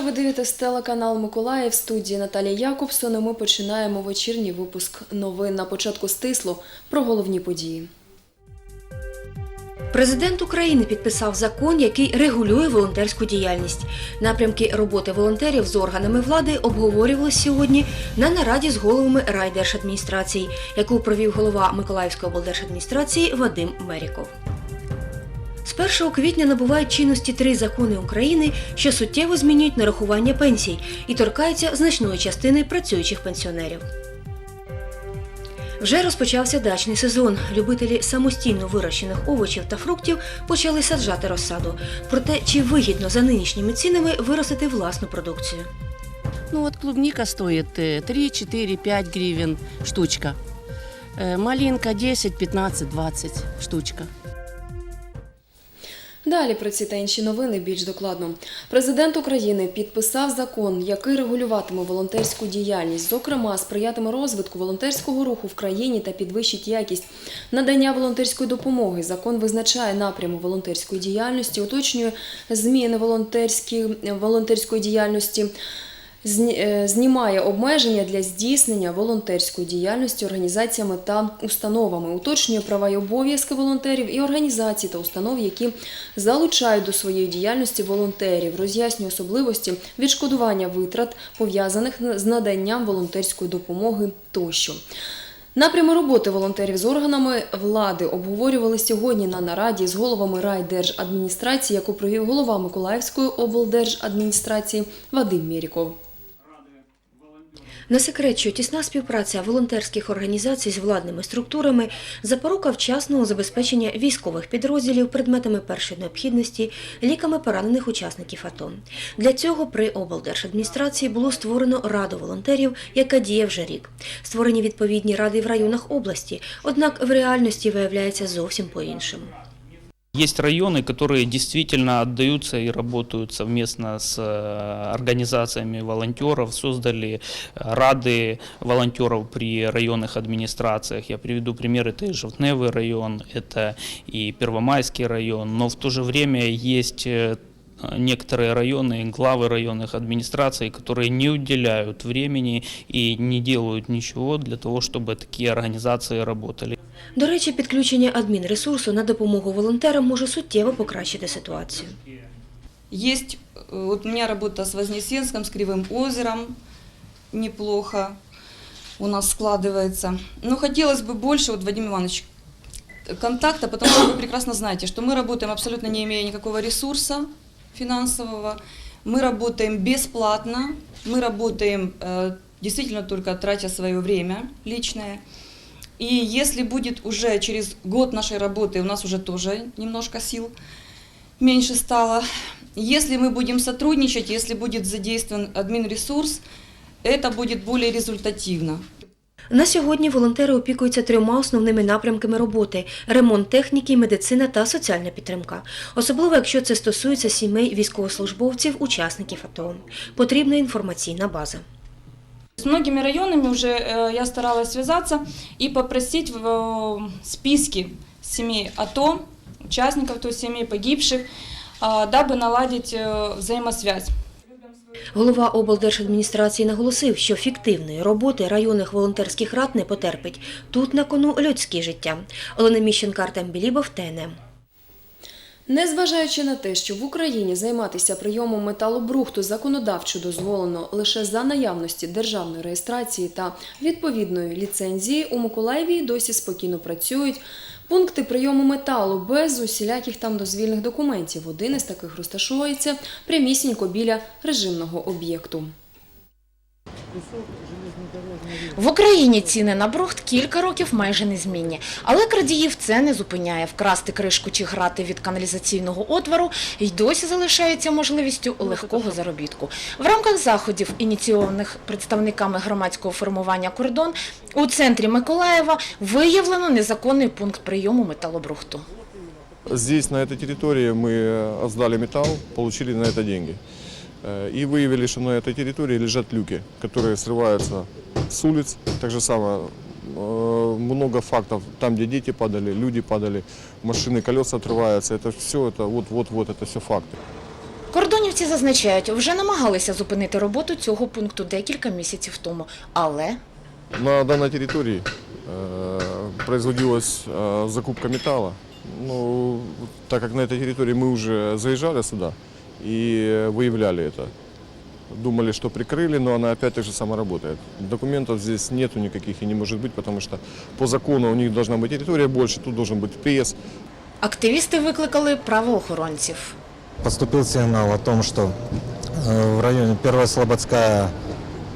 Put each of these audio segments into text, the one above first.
вечора. Ви дивитесь телеканал Миколаїв. Студії Наталія Якобсон. І Ми починаємо вечірній випуск новин на початку стисло про головні події. Президент України підписав закон, який регулює волонтерську діяльність. Напрямки роботи волонтерів з органами влади обговорювали сьогодні на нараді з головами райдержадміністрацій, яку провів голова Миколаївської облдержадміністрації Вадим Меріков. З 1 квітня набувають чинності три закони України, що суттєво змінюють нарахування пенсій і торкаються значної частини працюючих пенсіонерів. Вже розпочався дачний сезон. Любителі самостійно вирощених овочів та фруктів почали саджати розсаду. Проте чи вигідно за нинішніми цінами виростити власну продукцію? Ну вот клубника стоит э, 3, 4, 5 гривен штучка. Э, Малинка 10, 15, 20 штучка. Далі про ці та інші новини більш докладно. Президент України підписав закон, який регулюватиме волонтерську діяльність, зокрема, сприятиме розвитку волонтерського руху в країні та підвищить якість надання волонтерської допомоги. Закон визначає напряму волонтерської діяльності, уточнює зміни волонтерської діяльності. Е, Знімає обмеження для здійснення волонтерської діяльності організаціями та установами, уточнює права й обов'язки волонтерів і організацій та установ, які залучають до своєї діяльності волонтерів, роз'яснює особливості відшкодування витрат, пов'язаних з наданням волонтерської допомоги тощо. Напрями роботи волонтерів з органами влади обговорювали сьогодні на нараді з головами райдержадміністрації, яку провів голова Миколаївської облдержадміністрації Вадим Мєріков. Не секрет, що тісна співпраця волонтерських організацій з владними структурами запорука вчасного забезпечення військових підрозділів предметами першої необхідності, ліками поранених учасників АТО. Для цього при облдержадміністрації було створено раду волонтерів, яка діє вже рік. Створені відповідні ради в районах області, однак в реальності виявляється зовсім по-іншому. Есть районы, которые действительно отдаются и работают совместно с э, организациями волонтеров, создали э, рады волонтеров при районных администрациях. Я приведу пример, это и Желтневый район, это и Первомайский район, но в то же время есть э, некоторые районы, главы районных администраций, которые не уделяют времени и не делают ничего для того, чтобы такие организации работали. До речі, підключення адмінресурсу на допомогу волонтерам може суттєво покращити ситуацію. Есть, э, вот у меня работа с Вознесенском, с Кривым озером, неплохо у нас складывается. Но хотелось бы больше, вот, Вадим Иванович, контакта, потому что вы прекрасно знаете, что мы работаем абсолютно не имея никакого ресурса финансового, мы работаем бесплатно, мы работаем э, действительно только тратя свое время личное. И если будет уже через год нашей работы, у нас уже тоже немножко сил меньше стало, если мы будем сотрудничать, если будет задействован админресурс, это будет более результативно. На сьогодні волонтери опікуються трьома основними напрямками роботи: ремонт техніки, медицина та соціальна підтримка. Особливо, якщо це стосується сімей військовослужбовців, учасників АТО. Потрібна інформаційна база. С многими районами уже э, я старалась связаться и попросить в э, списки семей АТО, участников, то есть семей погибших, а, дабы наладить э, взаимосвязь. Голова облдержадміністрації наголосив, що фіктивної роботи районних волонтерських рад не потерпить. Тут на кону людське життя. Олена Міщенка, Артем Білібов, ТНМ. Незважаючи на те, що в Україні займатися прийомом металобрухту законодавчо дозволено лише за наявності державної реєстрації та відповідної ліцензії, у Миколаєві досі спокійно працюють пункти прийому металу без усіляких там дозвільних документів. Один із таких розташовується прямісінько біля режимного об'єкту. В Україні ціни на брухт кілька років майже незмінні, але крадіїв це не зупиняє. Вкрасти кришку чи грати від каналізаційного отвору й досі залишається можливістю легкого заробітку. В рамках заходів, ініційованих представниками громадського формування «Кордон», у центрі Миколаєва виявлено незаконний пункт прийому металобрухту. Здесь, на этой территории, мы э, сдали металл, получили на это деньги. Э, И выявили, что на этой территории лежат люки, которые срываются с улиц. Так же самое, э, много фактов, там, где дети падали, люди падали, машины, колеса отрываются. Это все, это вот-вот-вот, это все факты. Кордонів Районівці зазначають, вже намагалися зупинити роботу цього пункту декілька місяців тому, але На данной территории э, производилась э, закупка металла. Ну, так как на этой территории мы уже заезжали сюда и выявляли это. Думали, что прикрыли, но она опять так же само работает. Документов здесь нету никаких и не может быть, потому что по закону у них должна быть территория больше, тут должен быть пресс, активісти викликали правоохоронців. Поступил сигнал о том, что э, в районе Первая Слободская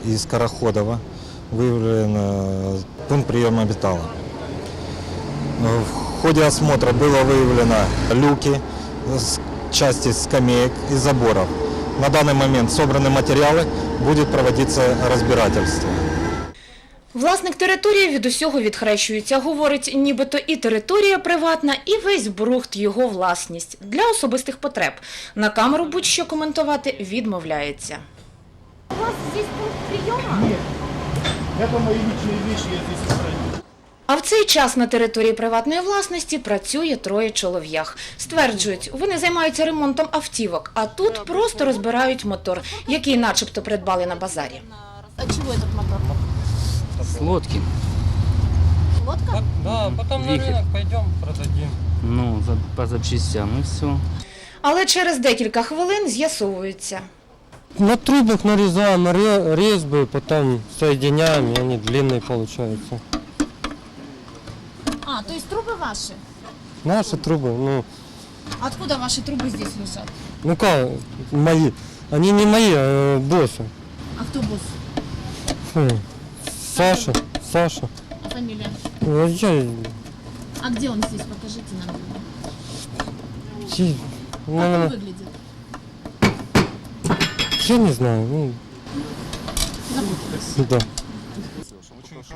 и Скороходова выявлен э, пункт приема металла. Э, В ходе осмотра было выявлено люки, с- части скамеек и заборов. На данный момент собраны материалы, будет проводиться разбирательство. Власник території від усього відхрещується. Говорить, нібито і територія приватна, і весь брухт його власність для особистих потреб. На камеру будь-що коментувати відмовляється. А в цей час на території приватної власності працює троє чолов'ях. Стверджують, вони займаються ремонтом автівок, а тут просто розбирають мотор, який начебто придбали на базарі. А чего этот мотор? С лодки. Лодка? Да, потом на рынок пойдем, продадим. Ну, за, по запчастям и все. Але через декілька хвилин з'ясовується. На трубах нарезаем ре- резьбы, потом соединяем, и они длинные получаются. А, то есть трубы ваши? Наши трубы, ну, Откуда ваши трубы здесь лежат? ну как, мои. Они не мои, а босса. А кто босс? Фу. Саша, Саша. А фамилия? Ну, я, А где он здесь? Покажите нам. я, Как он наверное, выглядит? я не знаю. Ну, да.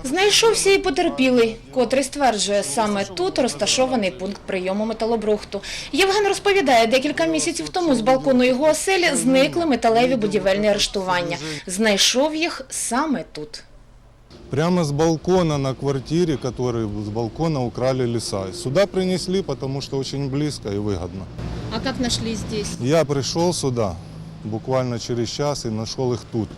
Знайшовся і потерпілий, котрий стверджує, саме тут розташований пункт прийому металобрухту. Євген розповідає, декілька місяців тому з балкону його оселі зникли металеві будівельні арештування. Знайшов їх саме тут. Прямо с балкона на квартире, который с балкона украли леса. Сюда принесли, потому что очень близко и выгодно. А как нашли здесь? Я пришел сюда буквально через час и нашел их тут.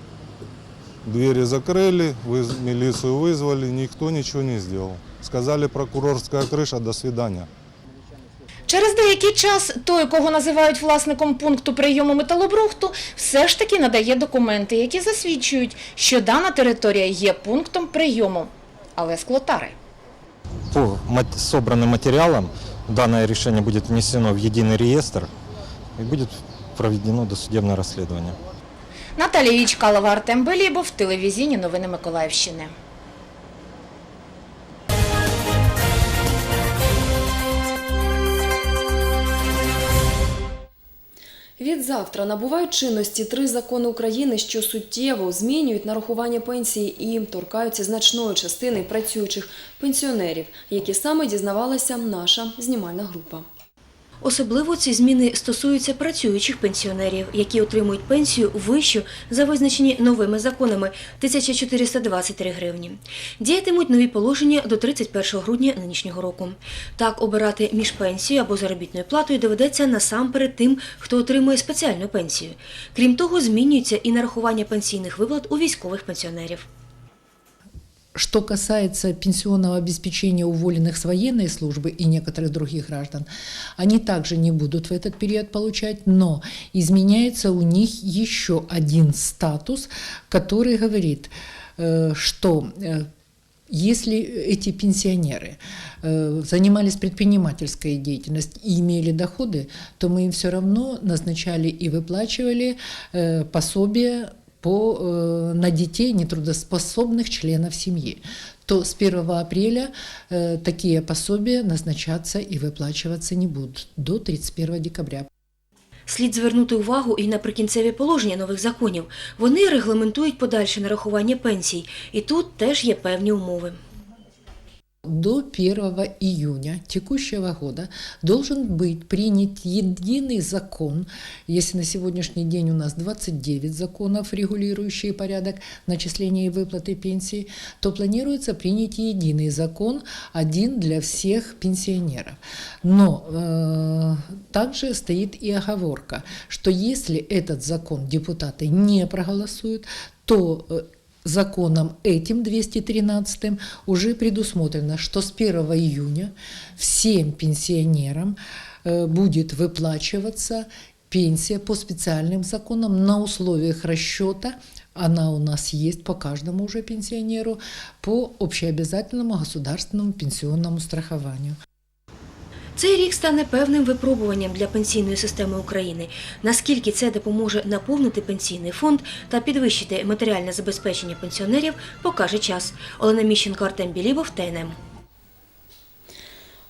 Двери закрыли, выз- милицию вызвали, никто ничего не сделал. Сказали, прокурорская крыша, до свидания. Через деякий час той, кого називають власником пункту прийому металобрухту, все ж таки надає документи, які засвідчують, що дана територія є пунктом прийому, але склотари. По мат- собранным материалам данное решение будет внесено в единый реестр и будет проведено досудебное расследование. Наталія Вічкалова, Артем Белібов, телевізійні новини Миколаївщини. Від завтра набувають чинності три закони України, що суттєво змінюють нарахування пенсії і торкаються значної частини працюючих пенсіонерів, які саме дізнавалася наша знімальна група. Особливо ці зміни стосуються працюючих пенсіонерів, які отримують пенсію вищу за визначені новими законами 1423 гривні. Діятимуть нові положення до 31 грудня нинішнього року. Так, обирати між пенсією або заробітною платою доведеться насамперед тим, хто отримує спеціальну пенсію. Крім того, змінюється і нарахування пенсійних виплат у військових пенсіонерів. Что касается пенсионного обеспечения уволенных с военной службы и некоторых других граждан, они также не будут в этот период получать, но изменяется у них еще один статус, который говорит, э, что э, если эти пенсионеры э, занимались предпринимательской деятельностью и имели доходы, то мы им все равно назначали и выплачивали пособие по, э, на детей нетрудоспособных членов семьи, то с 1 апреля э, такие пособия назначаться и выплачиваться не будут до 31 декабря. Слід звернути увагу і на прикінцеві положення нових законів. Вони регламентують подальше нарахування пенсій, і тут теж є певні умови. До 1 июня текущего года должен быть принят единый закон, если на сегодняшний день у нас 29 законов, регулирующие порядок начисления и выплаты пенсий, то планируется принять единый закон, один для всех пенсионеров. Но э, также стоит и оговорка, что если этот закон депутаты не проголосуют, то э, законом этим 213 уже предусмотрено, что с 1 июня всем пенсионерам э, будет выплачиваться пенсия по специальным законам на условиях расчета. Она у нас есть по каждому уже пенсионеру по общеобязательному государственному пенсионному страхованию. Цей рік стане певним випробуванням для пенсійної системи України. Наскільки це допоможе наповнити пенсійний фонд та підвищити матеріальне забезпечення пенсіонерів, покаже час. Олена Міщенко, Артем Білібов, ТНМ.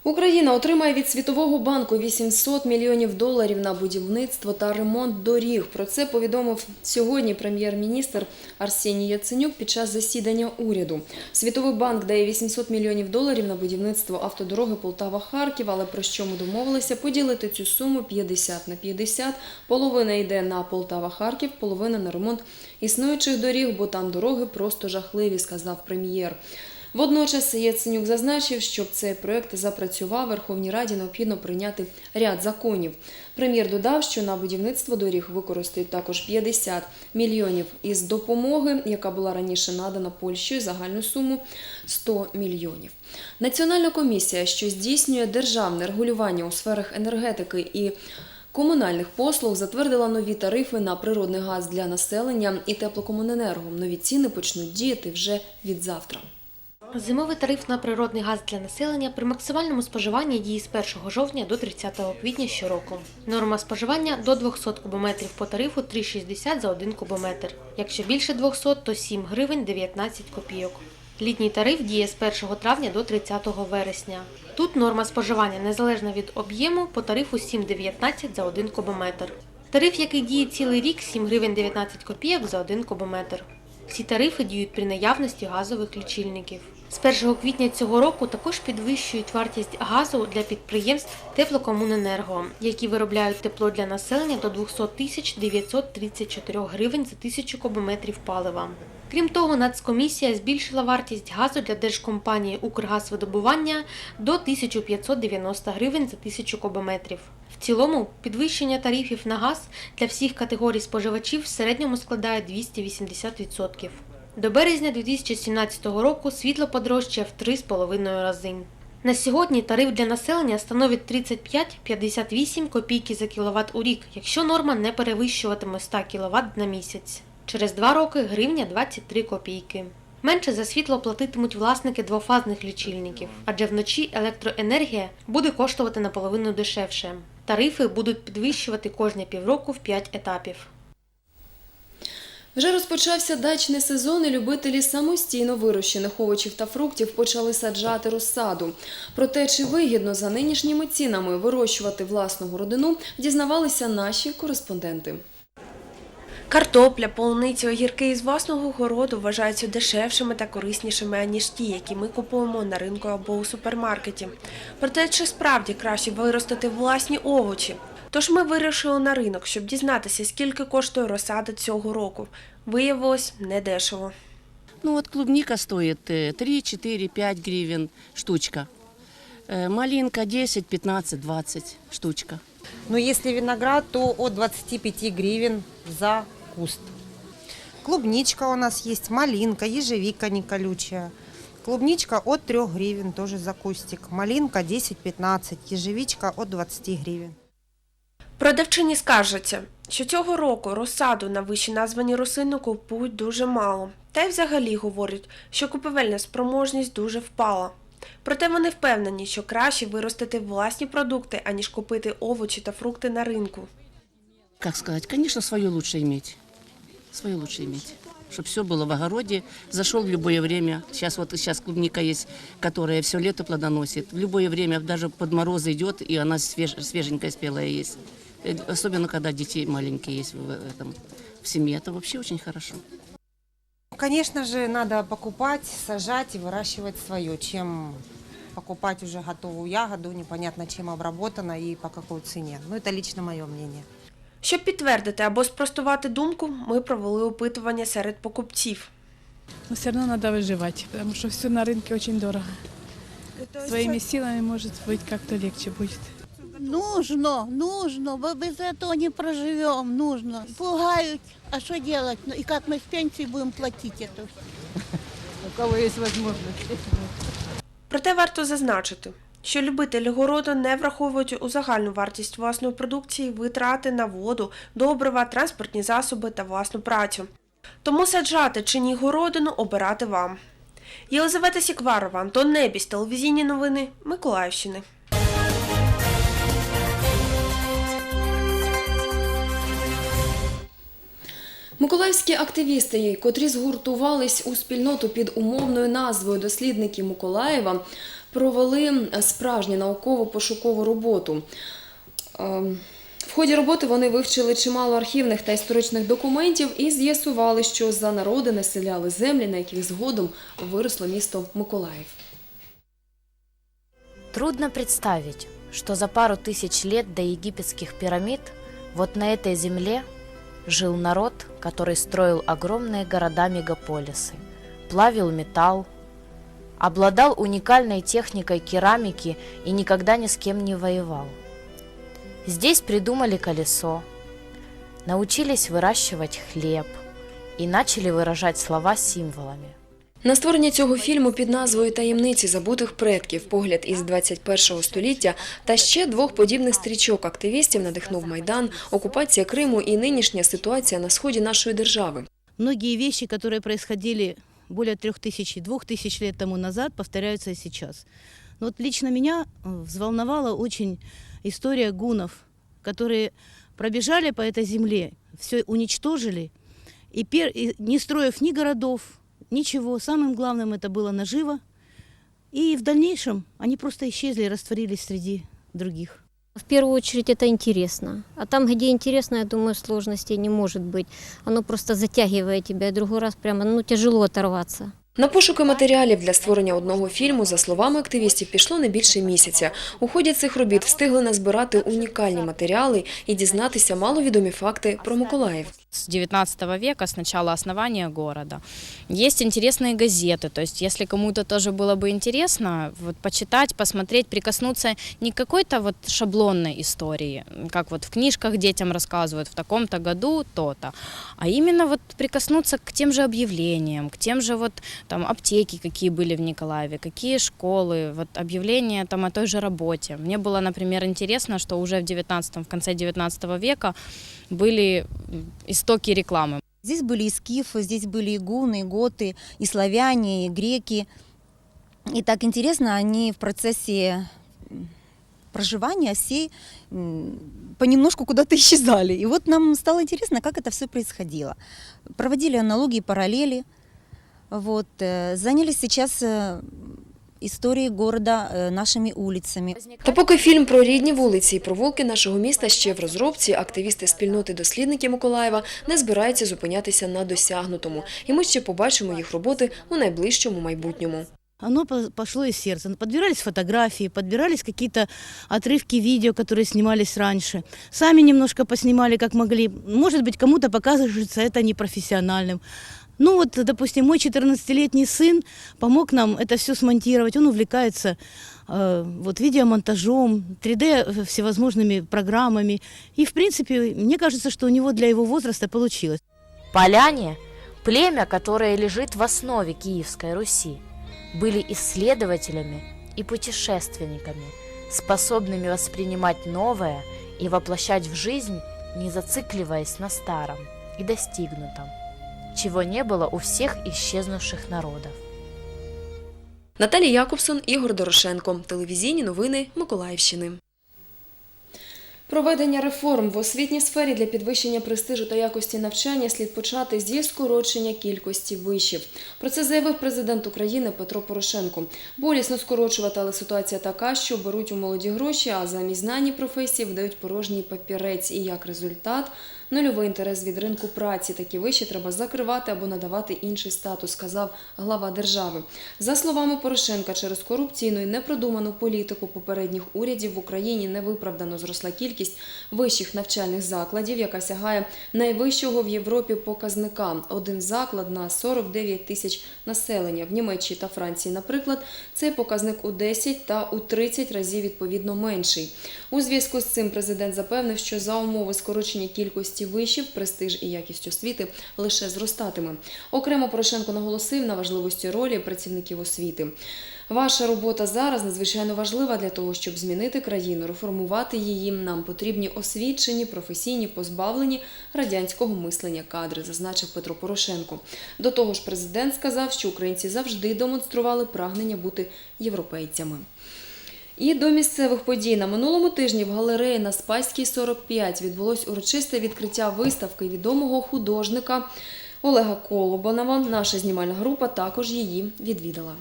Україна отримає від Світового банку 800 мільйонів доларів на будівництво та ремонт доріг. Про це повідомив сьогодні прем'єр-міністр Арсеній Яценюк під час засідання уряду. Світовий банк дає 800 мільйонів доларів на будівництво автодороги Полтава-Харків, але про що ми домовилися поділити цю суму 50 на 50. Половина йде на Полтава-Харків, половина на ремонт існуючих доріг, бо там дороги просто жахливі, сказав прем'єр. Водночас Яценюк зазначив, щоб цей проект запрацював, Верховній Раді необхідно прийняти ряд законів. Прем'єр додав, що на будівництво доріг використають також 50 мільйонів із допомоги, яка була раніше надана Польщею, загальну суму 100 мільйонів. Національна комісія, що здійснює державне регулювання у сферах енергетики і комунальних послуг, затвердила нові тарифи на природний газ для населення і теплокомуненерго. Нові ціни почнуть діяти вже від завтра. Зимовий тариф на природний газ для населення при максимальному споживанні діє з 1 жовтня до 30 квітня щороку. Норма споживання до 200 кубометрів по тарифу 3,60 за 1 кубометр. Якщо більше 200, то 7 гривень 19 копійок. Літній тариф діє з 1 травня до 30 вересня. Тут норма споживання незалежно від об'єму по тарифу 7,19 за 1 кубометр. Тариф, який діє цілий рік, 7 гривень 19 копійок за 1 кубометр. Всі тарифи діють при наявності газових лічильників. З 1 квітня цього року також підвищують вартість газу для підприємств теплокомуненерго, які виробляють тепло для населення до 200 тисяч 934 гривень за тисячу кубометрів палива. Крім того, Нацкомісія збільшила вартість газу для держкомпанії Укргазвидобування до 1590 гривень за тисячу кубометрів. В цілому підвищення тарифів на газ для всіх категорій споживачів в середньому складає 280%. До березня 2017 року світло подорожчає в 3,5 рази. На сьогодні тариф для населення становить 35-58 копійки за кіловат у рік, якщо норма не перевищуватиме 100 кВт на місяць. Через два роки гривня 23 копійки. Менше за світло платитимуть власники двофазних лічильників, адже вночі електроенергія буде коштувати наполовину дешевше. Тарифи будуть підвищувати кожні півроку в 5 етапів. Вже розпочався дачний сезон, і любителі самостійно вирощених овочів та фруктів почали саджати розсаду. Про те, чи вигідно за нинішніми цінами вирощувати власну родину, дізнавалися наші кореспонденти. Картопля, полуниця, огірки із власного городу вважаються дешевшими та кориснішими, аніж ті, які ми купуємо на ринку або у супермаркеті. Проте, чи справді краще виростити власні овочі? Тож ми вирішили на ринок, щоб дізнатися, скільки коштує розсада цього року. Виявилось недешево. Ну вот клубника стоит э, 3, 4, 5 гривен штучка. Э, Малинка 10, 15, 20 штучка. Но если виноград, то от 25 гривен за куст. Клубничка у нас есть, малинка, ежевика не колючая. Клубничка от 3 гривен тоже за кустик. Малинка 10-15, ежевичка от 20 гривен. Продавчині скаржаться, що цього року розсаду на вищі названі рослини купують дуже мало. Та й взагалі говорять, що купівельна спроможність дуже впала. Проте вони впевнені, що краще виростити власні продукти, аніж купити овочі та фрукти на ринку. Как сказать, конечно, свое лучше иметь. Свое лучше иметь. Чтобы все было в огороде, зашел в любое время. Сейчас вот сейчас клубника есть, которая все лето плодоносит. В любое время, даже под мороз идет, и она свеж, свеженькая, спелая есть. Э, Особенно, когда детей маленькие есть в, этом, в семье. Это вообще очень хорошо. Конечно же, надо покупать, сажать и выращивать свое, чем покупать уже готовую ягоду, непонятно чем обработана и по какой цене. Ну, это лично мое мнение. Щоб підтвердити або спростувати думку, ми провели опитування серед покупців. Но все равно надо выживать, потому что все на рынке очень дорого. Своими силами, может быть, как-то легче будет. Нужно, нужно, мы без этого не проживем, нужно. Пугают, а что делать? Ну и как мы с пенсии будем платить это? У кого есть возможность. Проте варто зазначити, що любителі городу не враховують у загальну вартість власної продукції витрати на воду, добрива, транспортні засоби та власну працю. Тому саджати чи ні городину обирати вам. Єлизавета Сікварова, Антон Небіс, телевізійні новини Миколаївщини. Миколаївські активісти, котрі згуртувались у спільноту під умовною назвою Дослідники Миколаєва, провели справжню науково-пошукову роботу. Ем, В ході роботи вони вивчили чимало архівних та історичних документів і з'ясували, що за народи населяли землі, на яких згодом виросло місто Миколаїв. Трудно представить, что за пару тысяч лет до египетских пирамид вот на этой земле жил народ, который строил огромные города-мегаполисы, плавил металл, обладал уникальной техникой керамики и никогда ни с кем не воевал. Здесь придумали колесо, научились выращивать хлеб и начали выражать слова символами. На створення цього фільму під назвою Таємниці забутих предків, погляд із 21 століття та ще двох подібних стрічок активістів надихнув майдан, окупація Криму і нинішня ситуація на сході нашої держави. Многие вещи, которые происходили более трех тысяч, двух тысяч лет тому назад, повторяются и сейчас. Но вот лично меня э, взволновала очень история гунов, которые пробежали по этой земле, все уничтожили, и, пер- и не строив ни городов, ничего, самым главным это было наживо, и в дальнейшем они просто исчезли и растворились среди других. В первую очередь это интересно. А там, где интересно, я думаю, сложностей не может быть. Оно просто затягивает тебя, и другой раз прямо ну, тяжело оторваться. На пошуки матеріалів для створення одного фільму, за словами активістів, пішло не більше місяця. У ході цих робіт встигли назбирати унікальні матеріали і дізнатися маловідомі факти про Миколаїв. С XIX века, с начала основания города. Есть интересные газеты, то есть если кому-то тоже было бы интересно вот, почитать, посмотреть, прикоснуться не к какой-то вот шаблонной истории, как вот в книжках детям рассказывают в таком-то году то-то, а именно вот прикоснуться к тем же объявлениям, к тем же вот там аптеки, какие были в Николаеве, какие школы, вот объявления там о той же работе. Мне было, например, интересно, что уже в 19 в конце 19 века были м, истоки рекламы. Здесь были и скифы, здесь были и гуны, и готы, и славяне, и греки. И так интересно, они в процессе м, проживания все м, понемножку куда-то исчезали. И вот нам стало интересно, как это все происходило. Проводили аналогии, параллели. Вот. э, Занялись сейчас э, историей города, э, нашими улицами. Та поки фільм про рідні вулиці і провулки нашого міста ще в розробці, активісти спільноти дослідники Миколаєва не збираються зупинятися на досягнутому. І ми ще побачимо їх роботи у найближчому майбутньому. Оно по- пошло из сердца. Подбирались фотографии, подбирались какие-то отрывки видео, которые снимались раньше. Сами немножко поснимали, как могли. Может быть, кому-то покажется это непрофессиональным. Ну вот, допустим, мой 14-летний сын помог нам это все смонтировать. Он увлекается э, вот, видеомонтажом, 3D всевозможными программами. И, в принципе, мне кажется, что у него для его возраста получилось. Поляне, племя, которое лежит в основе Киевской Руси, были исследователями и путешественниками, способными воспринимать новое и воплощать в жизнь, не зацикливаясь на старом и достигнутом, чего не было у всех исчезнувших народов. Наталія Якобсон, Ігор Дорошенко. Телевізійні новини Миколаївщини. Проведення реформ в освітній сфері для підвищення престижу та якості навчання слід почати зі скорочення кількості вишів. Про це заявив президент України Петро Порошенко. Болісно скорочувати, але ситуація така, що беруть у молоді гроші, а замість знані професії видають порожній папірець. І як результат нульовий інтерес від ринку праці. Такі виші треба закривати або надавати інший статус, сказав глава держави. За словами Порошенка, через корупційну і непродуману політику попередніх урядів в Україні невиправдано зросла кількість вищих навчальних закладів, яка сягає найвищого в Європі показника. Один заклад на 49 тисяч населення. В Німеччині та Франції, наприклад, цей показник у 10 та у 30 разів відповідно менший. У зв'язку з цим президент запевнив, що за умови скорочення кількості вишів, престиж і якість освіти лише зростатиме. Окремо Порошенко наголосив на важливості ролі працівників освіти. Ваша робота зараз надзвичайно важлива для того, щоб змінити країну, реформувати її. Нам потрібні освічені, професійні, позбавлені радянського мислення кадри, зазначив Петро Порошенко. До того ж, президент сказав, що українці завжди демонстрували прагнення бути європейцями. І до місцевих подій на минулому тижні в галереї на Спаській 45 відбулось урочисте відкриття виставки відомого художника Олега Колобанова. Наша знімальна група також її відвідала.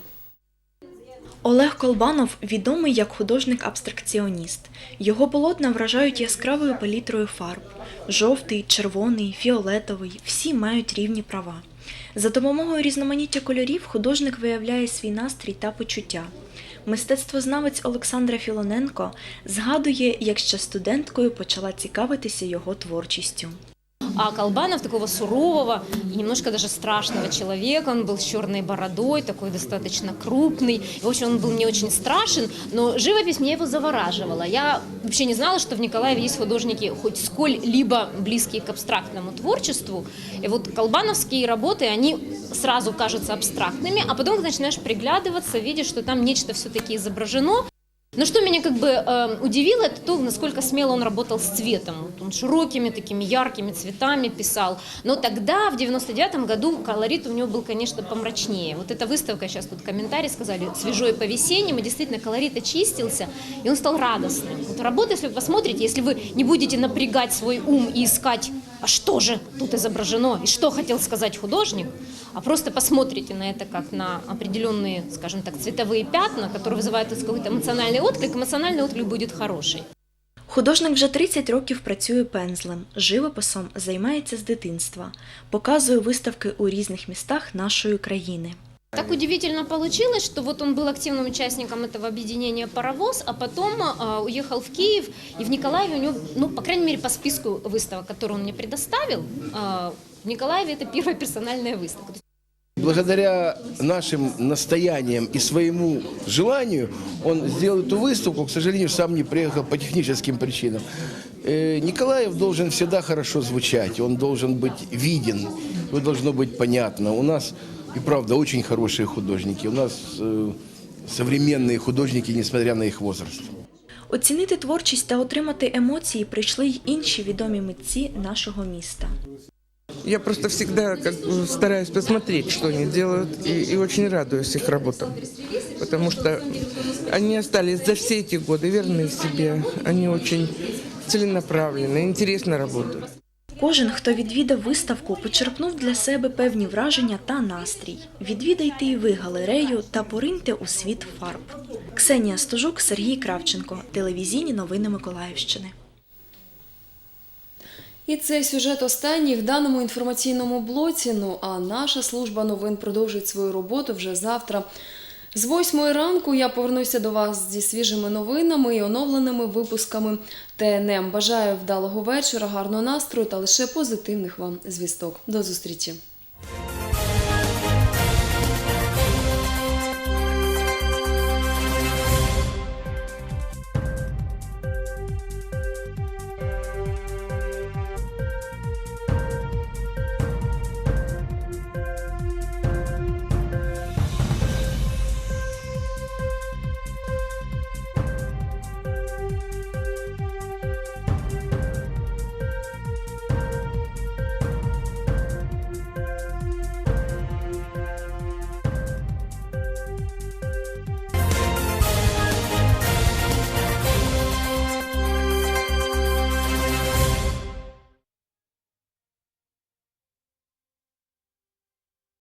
Олег Колбанов відомий як художник-абстракціоніст. Його полотна вражають яскравою палітрою фарб: жовтий, червоний, фіолетовий всі мають рівні права. За допомогою різноманіття кольорів художник виявляє свій настрій та почуття. Мистецтвознавець Олександра Філоненко згадує, як ще студенткою почала цікавитися його творчістю. А Колбанов такого сурового и немножко даже страшного человека. Он был с черной бородой, такой достаточно крупный. В общем, он был мне очень страшен, но живопись мне его завораживала. Я вообще не знала, что в Николаеве есть художники хоть сколь-либо близкие к абстрактному творчеству. И вот колбановские работы, они сразу кажутся абстрактными, а потом, когда начинаешь приглядываться, видишь, что там нечто все-таки изображено, но что меня как бы э, удивило, это то, насколько смело он работал с цветом. Вот он широкими такими яркими цветами писал. Но тогда, в 99 году, колорит у него был, конечно, помрачнее. Вот эта выставка, сейчас тут комментарии сказали, свежо и по-весеннему, и действительно колорит очистился, и он стал радостным. Вот работа, если вы посмотрите, если вы не будете напрягать свой ум и искать, а что же тут изображено, и что хотел сказать художник, а просто посмотрите на это как на определенные, скажем так, цветовые пятна, которые вызывают какой-то эмоциональный отклик, эмоциональный отклик будет хороший. Художник вже 30 років працює пензлем, живописом займається з дитинства, показує виставки у різних містах нашої країни. Так удивительно получилось, что вот он был активным участником этого объединения «Паровоз», а потом э, уехал в Киев, и в Николаеве у него, ну, по крайней мере, по списку выставок, который он мне предоставил, э, в Николаеве это первая персональная выставка. Благодаря нашим настояниям и своему желанию он сделал эту выставку. К сожалению, сам не приехал по техническим причинам. Э, Николаев должен всегда хорошо звучать, он должен быть виден, его должно быть понятно. У нас и правда очень хорошие художники, у нас э, современные художники, несмотря на их возраст. Оцінити творчість та отримати емоції прийшли й інші відомі митці нашого міста. Я просто всегда как бы стараюсь посмотреть, что они делают, и, и очень радуюсь их работам. Потому что они остались за все эти годы верны себе. Они очень целенаправленно, интересно работают. Кожен, хто відвідав виставку, почерпнув для себе певні враження та настрій. Відвідайте і ви галерею та пориньте у світ фарб. Ксенія Стожук, Сергій Кравченко. Телевізійні новини Миколаївщини. І цей сюжет останній в даному інформаційному блоці. Ну а наша служба новин продовжить свою роботу вже завтра. З восьмої ранку я повернуся до вас зі свіжими новинами і оновленими випусками ТНМ. Бажаю вдалого вечора, гарного настрою та лише позитивних вам звісток. До зустрічі!